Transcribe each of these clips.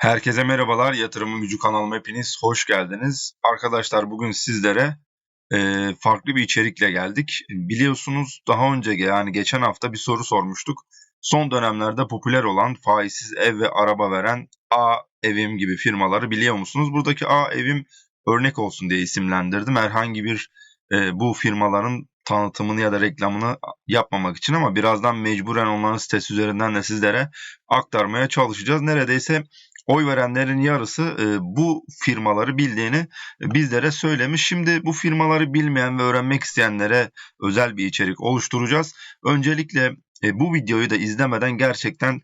Herkese merhabalar. Yatırımın Gücü kanalıma hepiniz hoş geldiniz. Arkadaşlar bugün sizlere e, farklı bir içerikle geldik. Biliyorsunuz daha önce yani geçen hafta bir soru sormuştuk. Son dönemlerde popüler olan faizsiz ev ve araba veren A Evim gibi firmaları biliyor musunuz? Buradaki A Evim örnek olsun diye isimlendirdim. Herhangi bir e, bu firmaların tanıtımını ya da reklamını yapmamak için ama birazdan mecburen onların sitesi üzerinden de sizlere aktarmaya çalışacağız. Neredeyse oy verenlerin yarısı e, bu firmaları bildiğini e, bizlere söylemiş. Şimdi bu firmaları bilmeyen ve öğrenmek isteyenlere özel bir içerik oluşturacağız. Öncelikle e, bu videoyu da izlemeden gerçekten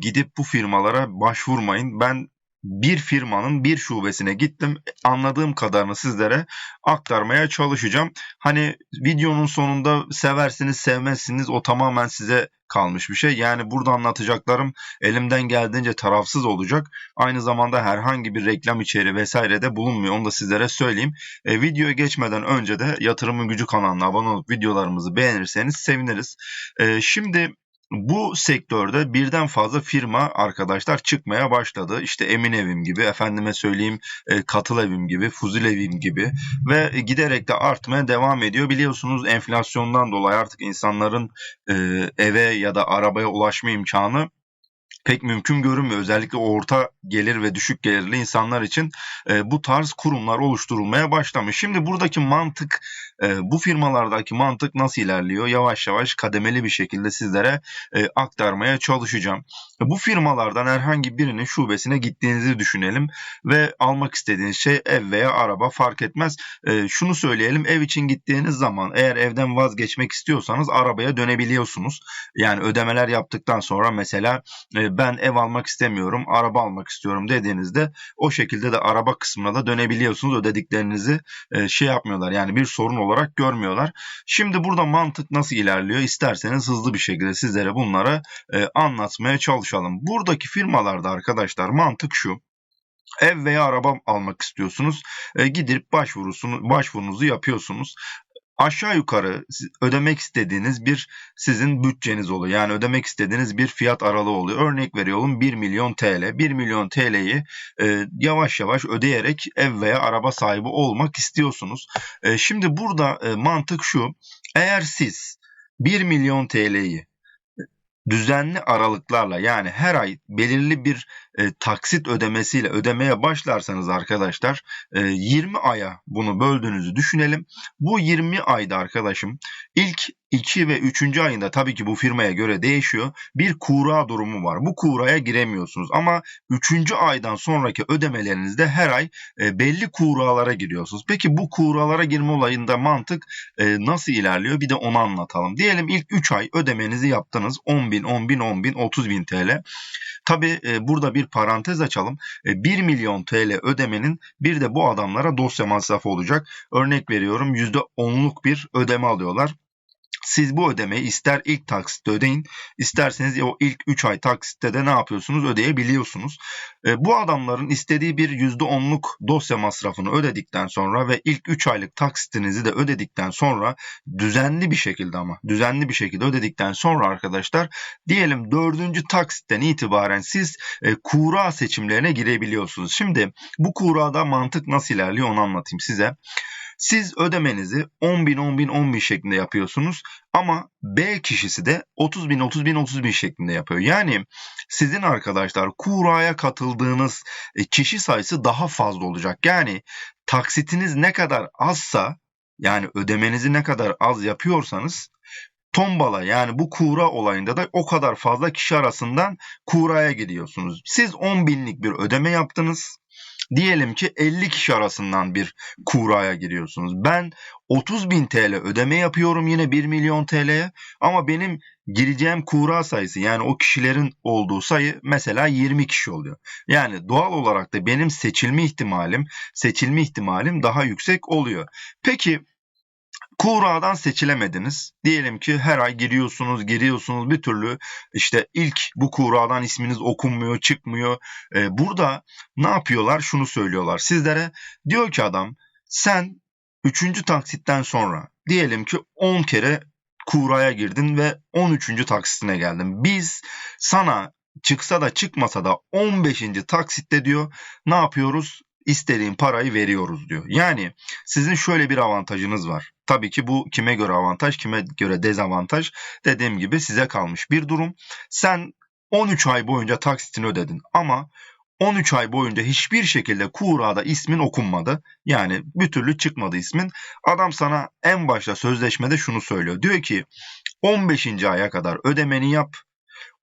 gidip bu firmalara başvurmayın. Ben bir firmanın bir şubesine gittim. Anladığım kadarını sizlere aktarmaya çalışacağım. Hani videonun sonunda seversiniz sevmezsiniz o tamamen size kalmış bir şey. Yani burada anlatacaklarım elimden geldiğince tarafsız olacak. Aynı zamanda herhangi bir reklam içeriği vesaire de bulunmuyor. Onu da sizlere söyleyeyim. E, videoya geçmeden önce de Yatırımın Gücü kanalına abone olup videolarımızı beğenirseniz seviniriz. E, şimdi bu sektörde birden fazla firma arkadaşlar çıkmaya başladı. İşte Emin Evim gibi, efendime söyleyeyim e, Katıl Evim gibi, Fuzil Evim gibi ve giderek de artmaya devam ediyor. Biliyorsunuz enflasyondan dolayı artık insanların e, eve ya da arabaya ulaşma imkanı pek mümkün görünmüyor. Özellikle orta gelir ve düşük gelirli insanlar için e, bu tarz kurumlar oluşturulmaya başlamış. Şimdi buradaki mantık e, bu firmalardaki mantık nasıl ilerliyor? Yavaş yavaş kademeli bir şekilde sizlere e, aktarmaya çalışacağım. Bu firmalardan herhangi birinin şubesine gittiğinizi düşünelim ve almak istediğiniz şey ev veya araba fark etmez. E, şunu söyleyelim ev için gittiğiniz zaman eğer evden vazgeçmek istiyorsanız arabaya dönebiliyorsunuz. Yani ödemeler yaptıktan sonra mesela e, ben ev almak istemiyorum araba almak istiyorum dediğinizde o şekilde de araba kısmına da dönebiliyorsunuz. Ödediklerinizi e, şey yapmıyorlar yani bir sorun olarak görmüyorlar. Şimdi burada mantık nasıl ilerliyor? İsterseniz hızlı bir şekilde sizlere bunları e, anlatmaya çalışalım. Buradaki firmalarda arkadaşlar mantık şu. Ev veya araba almak istiyorsunuz. E, gidip başvurusunu, başvurunuzu yapıyorsunuz aşağı yukarı ödemek istediğiniz bir sizin bütçeniz oluyor. Yani ödemek istediğiniz bir fiyat aralığı oluyor. Örnek veriyorum 1 milyon TL. 1 milyon TL'yi e, yavaş yavaş ödeyerek ev veya araba sahibi olmak istiyorsunuz. E, şimdi burada e, mantık şu. Eğer siz 1 milyon TL'yi düzenli aralıklarla yani her ay belirli bir e, taksit ödemesiyle ödemeye başlarsanız arkadaşlar e, 20 aya bunu böldüğünüzü düşünelim. Bu 20 ayda arkadaşım ilk 2 ve 3. ayında tabii ki bu firmaya göre değişiyor. Bir kura durumu var. Bu kuraya giremiyorsunuz ama 3. aydan sonraki ödemelerinizde her ay e, belli kuralara giriyorsunuz. Peki bu kuralara girme olayında mantık e, nasıl ilerliyor? Bir de onu anlatalım. Diyelim ilk 3 ay ödemenizi yaptınız. 10 bin, 10 bin, 10 bin, 30 bin TL. Tabi e, burada bir parantez açalım. E, 1 milyon TL ödemenin bir de bu adamlara dosya masrafı olacak. Örnek veriyorum %10'luk bir ödeme alıyorlar. Siz bu ödemeyi ister ilk taksitte ödeyin, isterseniz o ilk 3 ay taksitte de ne yapıyorsunuz ödeyebiliyorsunuz. E, bu adamların istediği bir %10'luk dosya masrafını ödedikten sonra ve ilk 3 aylık taksitinizi de ödedikten sonra düzenli bir şekilde ama düzenli bir şekilde ödedikten sonra arkadaşlar diyelim 4. taksitten itibaren siz e, kura seçimlerine girebiliyorsunuz. Şimdi bu kurada mantık nasıl ilerliyor onu anlatayım size. Siz ödemenizi 10 bin 10 bin 10 bin şeklinde yapıyorsunuz ama B kişisi de 30 bin 30 bin 30 bin şeklinde yapıyor. Yani sizin arkadaşlar kuraya katıldığınız e, kişi sayısı daha fazla olacak. Yani taksitiniz ne kadar azsa yani ödemenizi ne kadar az yapıyorsanız tombala yani bu kura olayında da o kadar fazla kişi arasından kuraya gidiyorsunuz. Siz 10 binlik bir ödeme yaptınız. Diyelim ki 50 kişi arasından bir kuraya giriyorsunuz. Ben 30 bin TL ödeme yapıyorum yine 1 milyon TL'ye ama benim gireceğim kura sayısı yani o kişilerin olduğu sayı mesela 20 kişi oluyor. Yani doğal olarak da benim seçilme ihtimalim seçilme ihtimalim daha yüksek oluyor. Peki Kura'dan seçilemediniz. Diyelim ki her ay giriyorsunuz, giriyorsunuz bir türlü işte ilk bu Kura'dan isminiz okunmuyor, çıkmıyor. Ee, burada ne yapıyorlar? Şunu söylüyorlar sizlere. Diyor ki adam sen 3. taksitten sonra diyelim ki 10 kere Kura'ya girdin ve 13. taksitine geldin. Biz sana çıksa da çıkmasa da 15. taksitte diyor ne yapıyoruz? İstediğin parayı veriyoruz diyor. Yani sizin şöyle bir avantajınız var. Tabii ki bu kime göre avantaj, kime göre dezavantaj dediğim gibi size kalmış bir durum. Sen 13 ay boyunca taksitini ödedin ama 13 ay boyunca hiçbir şekilde Kura'da ismin okunmadı. Yani bir türlü çıkmadı ismin. Adam sana en başta sözleşmede şunu söylüyor. Diyor ki 15. aya kadar ödemeni yap.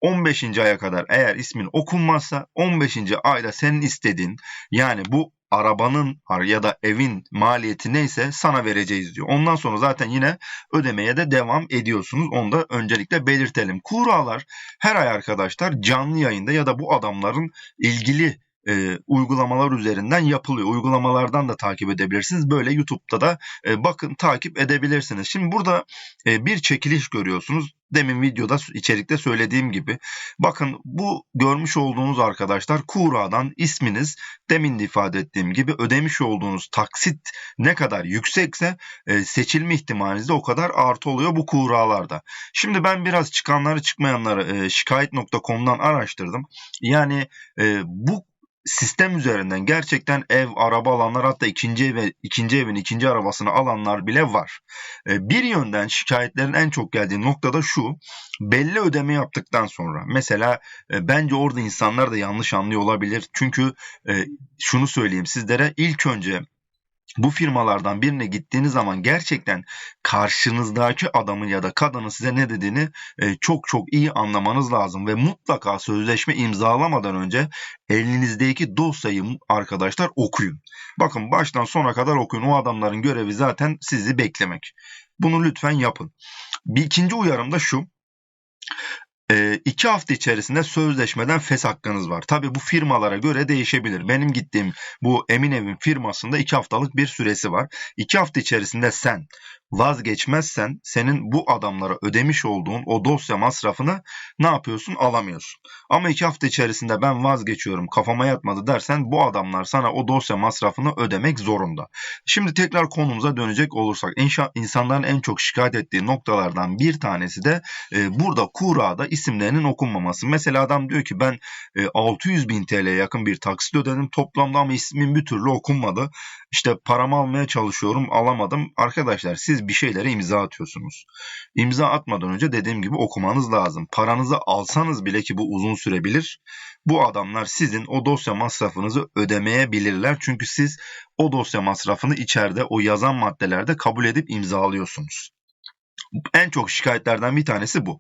15. aya kadar eğer ismin okunmazsa 15. ayda senin istediğin yani bu arabanın ya da evin maliyeti neyse sana vereceğiz diyor. Ondan sonra zaten yine ödemeye de devam ediyorsunuz. Onu da öncelikle belirtelim. Kuralar her ay arkadaşlar canlı yayında ya da bu adamların ilgili e, uygulamalar üzerinden yapılıyor. Uygulamalardan da takip edebilirsiniz. Böyle YouTube'da da e, bakın takip edebilirsiniz. Şimdi burada e, bir çekiliş görüyorsunuz. Demin videoda içerikte söylediğim gibi. Bakın bu görmüş olduğunuz arkadaşlar Kura'dan isminiz demin de ifade ettiğim gibi ödemiş olduğunuz taksit ne kadar yüksekse e, seçilme ihtimaliniz de o kadar artı oluyor bu Kura'larda. Şimdi ben biraz çıkanları çıkmayanları e, şikayet.com'dan araştırdım. Yani e, bu sistem üzerinden gerçekten ev, araba alanlar hatta ikinci ev, ikinci evin ikinci arabasını alanlar bile var. E, bir yönden şikayetlerin en çok geldiği noktada şu. Belli ödeme yaptıktan sonra mesela e, bence orada insanlar da yanlış anlıyor olabilir. Çünkü e, şunu söyleyeyim sizlere ilk önce bu firmalardan birine gittiğiniz zaman gerçekten karşınızdaki adamın ya da kadının size ne dediğini e, çok çok iyi anlamanız lazım ve mutlaka sözleşme imzalamadan önce elinizdeki dosyayı arkadaşlar okuyun. Bakın baştan sona kadar okuyun. O adamların görevi zaten sizi beklemek. Bunu lütfen yapın. Bir ikinci uyarım da şu. E, iki hafta içerisinde sözleşmeden fes hakkınız var. Tabii bu firmalara göre değişebilir. Benim gittiğim bu Eminev'in firmasında iki haftalık bir süresi var. İki hafta içerisinde sen vazgeçmezsen senin bu adamlara ödemiş olduğun o dosya masrafını ne yapıyorsun alamıyorsun. Ama iki hafta içerisinde ben vazgeçiyorum kafama yatmadı dersen bu adamlar sana o dosya masrafını ödemek zorunda. Şimdi tekrar konumuza dönecek olursak insanların en çok şikayet ettiği noktalardan bir tanesi de e, burada Kura'da isimlerinin okunmaması. Mesela adam diyor ki ben e, 600 bin TL'ye yakın bir taksit ödedim toplamda ama ismin bir türlü okunmadı. İşte paramı almaya çalışıyorum alamadım. Arkadaşlar siz bir şeylere imza atıyorsunuz. İmza atmadan önce dediğim gibi okumanız lazım. Paranızı alsanız bile ki bu uzun sürebilir. Bu adamlar sizin o dosya masrafınızı ödemeyebilirler. Çünkü siz o dosya masrafını içeride o yazan maddelerde kabul edip imzalıyorsunuz. En çok şikayetlerden bir tanesi bu.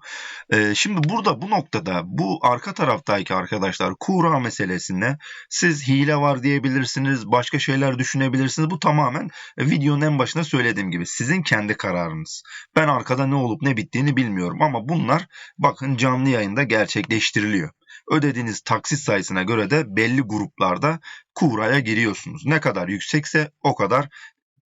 Ee, şimdi burada bu noktada bu arka taraftaki arkadaşlar kura meselesinde siz hile var diyebilirsiniz, başka şeyler düşünebilirsiniz. Bu tamamen videonun en başında söylediğim gibi sizin kendi kararınız. Ben arkada ne olup ne bittiğini bilmiyorum ama bunlar bakın canlı yayında gerçekleştiriliyor. Ödediğiniz taksit sayısına göre de belli gruplarda kuraya giriyorsunuz. Ne kadar yüksekse o kadar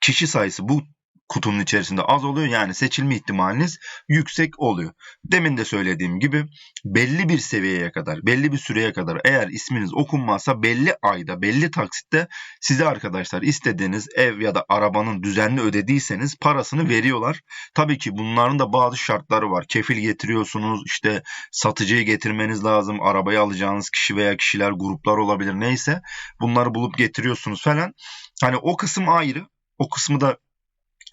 kişi sayısı bu kutunun içerisinde az oluyor. Yani seçilme ihtimaliniz yüksek oluyor. Demin de söylediğim gibi belli bir seviyeye kadar, belli bir süreye kadar eğer isminiz okunmazsa belli ayda, belli taksitte size arkadaşlar istediğiniz ev ya da arabanın düzenli ödediyseniz parasını veriyorlar. Tabii ki bunların da bazı şartları var. Kefil getiriyorsunuz, işte satıcıyı getirmeniz lazım, arabayı alacağınız kişi veya kişiler, gruplar olabilir neyse. Bunları bulup getiriyorsunuz falan. Hani o kısım ayrı. O kısmı da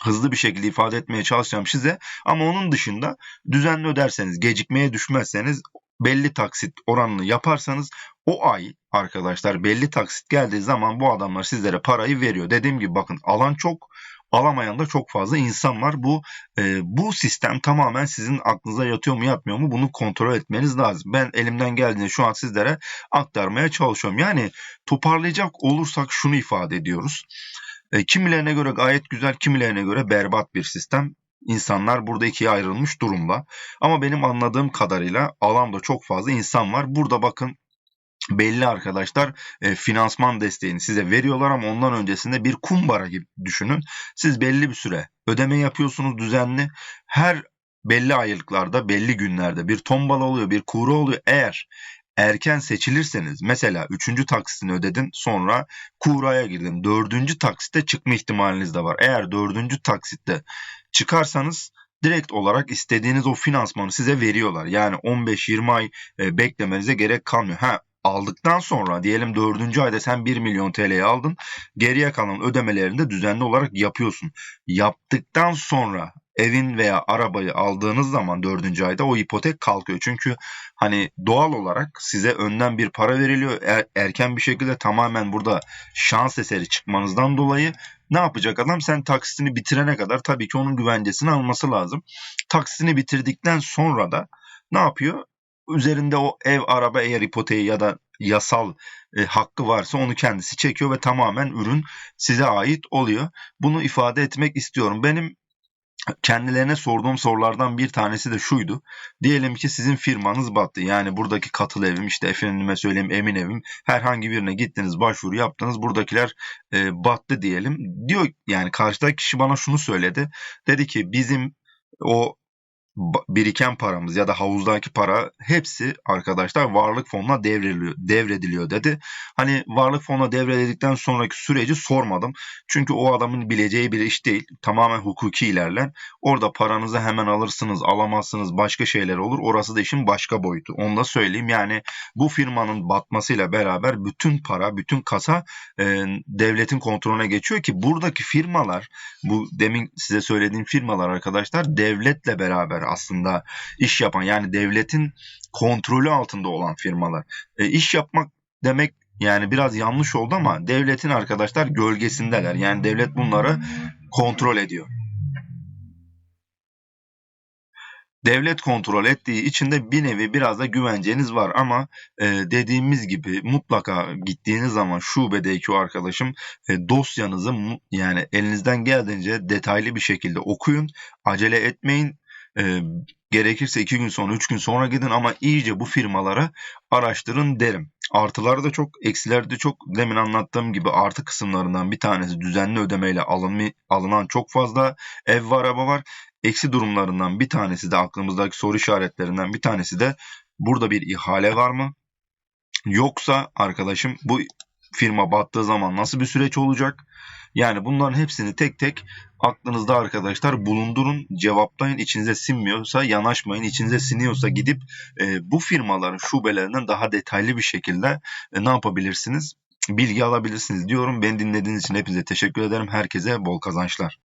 hızlı bir şekilde ifade etmeye çalışacağım size. Ama onun dışında düzenli öderseniz, gecikmeye düşmezseniz belli taksit oranını yaparsanız o ay arkadaşlar belli taksit geldiği zaman bu adamlar sizlere parayı veriyor. Dediğim gibi bakın alan çok alamayan da çok fazla insan var. Bu e, bu sistem tamamen sizin aklınıza yatıyor mu yatmıyor mu bunu kontrol etmeniz lazım. Ben elimden geldiğinde şu an sizlere aktarmaya çalışıyorum. Yani toparlayacak olursak şunu ifade ediyoruz. E, kimilerine göre gayet güzel, kimilerine göre berbat bir sistem. İnsanlar burada ikiye ayrılmış durumda. Ama benim anladığım kadarıyla alanda çok fazla insan var. Burada bakın belli arkadaşlar e, finansman desteğini size veriyorlar ama ondan öncesinde bir kumbara gibi düşünün. Siz belli bir süre ödeme yapıyorsunuz düzenli. Her belli aylıklarda, belli günlerde bir tombala oluyor, bir kuru oluyor. Eğer erken seçilirseniz mesela 3. taksitini ödedin sonra kuraya girdin. 4. taksitte çıkma ihtimaliniz de var. Eğer 4. taksitte çıkarsanız direkt olarak istediğiniz o finansmanı size veriyorlar. Yani 15-20 ay e, beklemenize gerek kalmıyor. Ha aldıktan sonra diyelim 4. ayda sen 1 milyon TL'yi aldın. Geriye kalan ödemelerini de düzenli olarak yapıyorsun. Yaptıktan sonra evin veya arabayı aldığınız zaman 4. ayda o ipotek kalkıyor. Çünkü hani doğal olarak size önden bir para veriliyor. Er- erken bir şekilde tamamen burada şans eseri çıkmanızdan dolayı ne yapacak adam? Sen taksitini bitirene kadar tabii ki onun güvencesini alması lazım. Taksitini bitirdikten sonra da ne yapıyor? Üzerinde o ev, araba eğer ipoteği ya da yasal e, hakkı varsa onu kendisi çekiyor ve tamamen ürün size ait oluyor. Bunu ifade etmek istiyorum. Benim kendilerine sorduğum sorulardan bir tanesi de şuydu. Diyelim ki sizin firmanız battı. Yani buradaki katıl evim işte efendime söyleyeyim emin evim herhangi birine gittiniz başvuru yaptınız buradakiler e, battı diyelim. Diyor yani karşıdaki kişi bana şunu söyledi. Dedi ki bizim o biriken paramız ya da havuzdaki para hepsi arkadaşlar varlık fonuna devrediliyor, devrediliyor dedi. Hani varlık fonuna devredildikten sonraki süreci sormadım. Çünkü o adamın bileceği bir iş değil. Tamamen hukuki ilerler. Orada paranızı hemen alırsınız, alamazsınız, başka şeyler olur. Orası da işin başka boyutu. Onu da söyleyeyim. Yani bu firmanın batmasıyla beraber bütün para, bütün kasa e, devletin kontrolüne geçiyor ki buradaki firmalar bu demin size söylediğim firmalar arkadaşlar devletle beraber aslında iş yapan yani devletin kontrolü altında olan firmalar. E, iş yapmak demek yani biraz yanlış oldu ama devletin arkadaşlar gölgesindeler. Yani devlet bunları kontrol ediyor. Devlet kontrol ettiği için de bir nevi biraz da güvenceniz var ama e, dediğimiz gibi mutlaka gittiğiniz zaman şubedeki o arkadaşım e, dosyanızı yani elinizden geldiğince detaylı bir şekilde okuyun. Acele etmeyin. E, gerekirse iki gün sonra, üç gün sonra gidin ama iyice bu firmalara araştırın derim. Artıları da çok, eksileri de çok. Demin anlattığım gibi artı kısımlarından bir tanesi düzenli ödemeyle alınma, alınan çok fazla ev ve araba var. Eksi durumlarından bir tanesi de aklımızdaki soru işaretlerinden bir tanesi de burada bir ihale var mı? Yoksa arkadaşım bu firma battığı zaman nasıl bir süreç olacak? Yani bunların hepsini tek tek aklınızda arkadaşlar bulundurun, cevaplayın. İçinize sinmiyorsa yanaşmayın, içinize siniyorsa gidip e, bu firmaların şubelerinden daha detaylı bir şekilde e, ne yapabilirsiniz? Bilgi alabilirsiniz diyorum. Beni dinlediğiniz için hepinize teşekkür ederim. Herkese bol kazançlar.